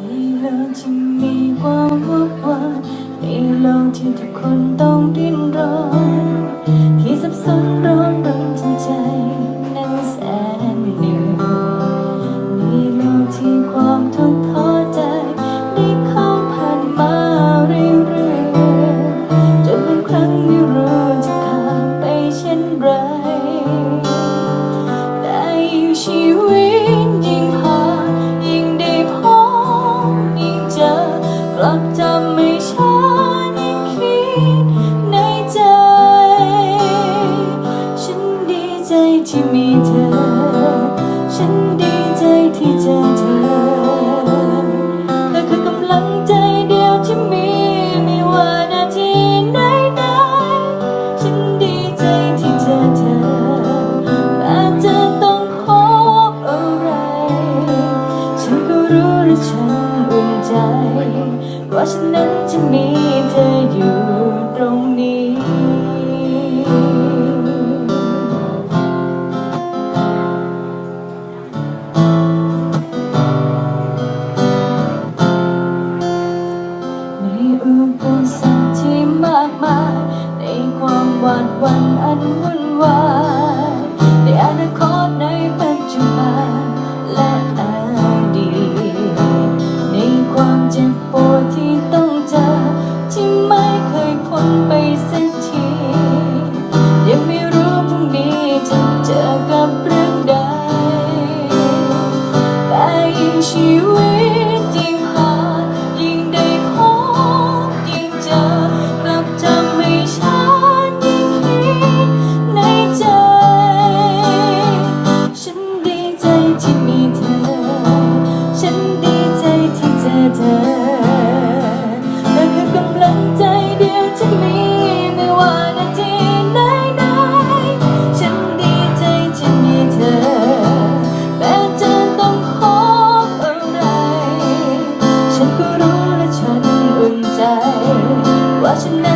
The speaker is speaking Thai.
ในโลกที่มีควา ชีวิตยิ่งผ่านยิ่งได้พบยิ่งเจอกลับจำไม่ช้ายิ่งคิดในใจ ฉันดีใจที่มีเธอ ฉัน ว่าฉันนั้นจะมีเธออยู่ตรงนี้ ในอุปสรรคที่มากมาย ในความหวาดหวั่นอันวุ่นวาย ชีวิตยิ่งหานยิ่งได้พบยิ่งเจอกลับจำไม่ชันยิ่งคิดในใจ ฉันดีใจที่มีเธอ ฉันดีใจที่เจอเธอ ฉันก็รู้และฉันอุ่นใจ ว่าฉันนั้น